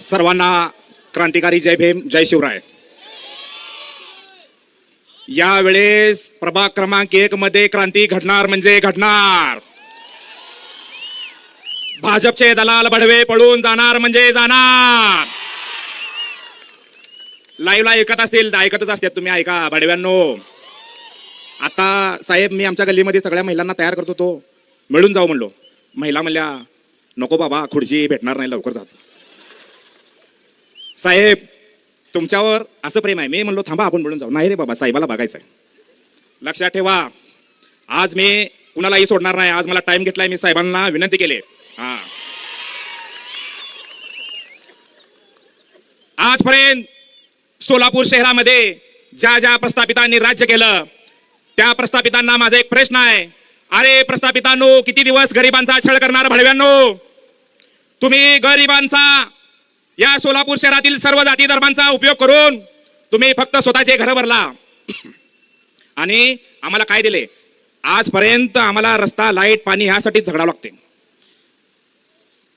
सर्वांना क्रांतिकारी जय भीम जय शिवराय. यावेळेस प्रभाग क्रमांक एक मध्ये क्रांती घडणार म्हणजे घडणार. भाजपचे दलाल बडवे पळून जाणार म्हणजे जाणार. लाईव्हला ऐकत असतील तर ऐकतच असतात तुम्ही ऐका बडव्यांनो. आता साहेब मी आमच्या गल्लीमध्ये सगळ्या महिलांना तयार करतो तो मिळून जाऊ म्हणलो. महिला म्हणल्या नको बाबा खुर्ची भेटणार नाही लवकर जात साहेब तुमच्यावर असं प्रेम आहे. मी म्हणलो थांबा आपण बोलून जाऊ. नाही रे बाबा साहेबाला बघायचं आहे लक्षात ठेवा आज मी कुणालाही सोडणार नाही. आज मला टाइम घेतलाय मी साहेबांना विनंती केली हा. आजपर्यंत सोलापूर शहरामध्ये ज्या ज्या प्रस्थापितांनी राज्य केलं त्या प्रस्थापितांना माझा एक प्रश्न आहे. अरे प्रस्थापितांनो किती दिवस गरिबांचा छळ करणार भडव्यांनो? तुम्ही गरिबांचा या सोलापूर शहरातील सर्व जाती धर्मांचा उपयोग करून तुम्ही फक्त स्वतःचे घर भरला. आणि आम्हाला काय दिले? आजपर्यंत आम्हाला रस्ता लाइट पाणी ह्यासाठीच झगडावं लागते.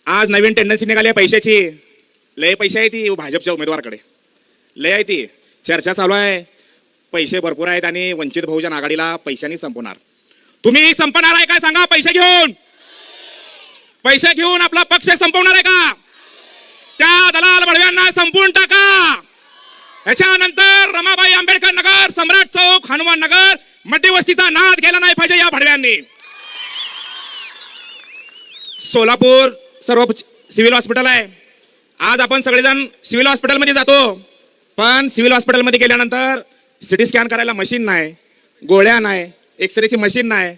आज नवीन टेंडन्सी निघाली आहे पैशाची. लय पैसे आहे ती भाजपच्या उमेदवाराकडे. लय आहे ती चर्चा चालू आहे. पैसे भरपूर आहेत आणि वंचित बहुजन आघाडीला पैशांनी संपवणार. तुम्ही संपणार आहे काय सांगा पैसे घेऊन. पैसे घेऊन आपला पक्ष संपवणार आहे का? त्या बडव्यांना संपून टाका. त्याच्यानंतर रमाबाई आंबेडकर नगर सम्राट चौक हनुमान नगर मध्यवस्तीचा नाद गेला नाही पाहिजे या भडव्यांनी सोलापूर सर्व सिव्हिल हॉस्पिटल आहे. आज आपण सगळेजण सिव्हिल हॉस्पिटलमध्ये जातो. पण सिव्हिल हॉस्पिटलमध्ये गेल्यानंतर सिटी स्कॅन करायला मशीन नाही गोळ्या नाही एक्सरेची मशीन नाही.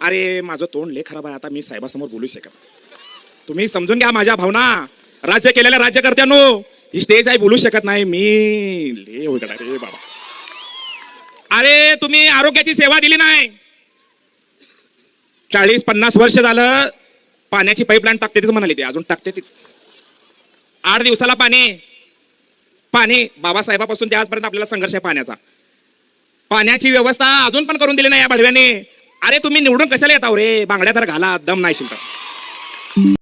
अरे माझं तोंड लय खराब आहे. आता मी साहेबासमोर बोलू शकत तुम्ही समजून घ्या माझ्या भावना. राज्य केलेल्या राज्यकर्त्यांनो ही स्टेज आहे बोलू शकत नाही. मी ले उघडा रे बाबा. अरे तुम्ही आरोग्याची सेवा दिली नाही. चाळीस पन्नास वर्ष झालं पाण्याची पाईपलाईन टाकते तीच म्हणाली ते. अजून टाकते तीच. आठ दिवसाला पाणी. पाणी बाबासाहेबापासून ते आजपर्यंत आपल्याला संघर्ष आहे पाण्याचा. पाण्याची व्यवस्था अजून पण करून दिली नाही या भडव्याने. अरे तुम्ही निवडून कशाला येता रे? बांगड्या तर घाला दम नाही शिलता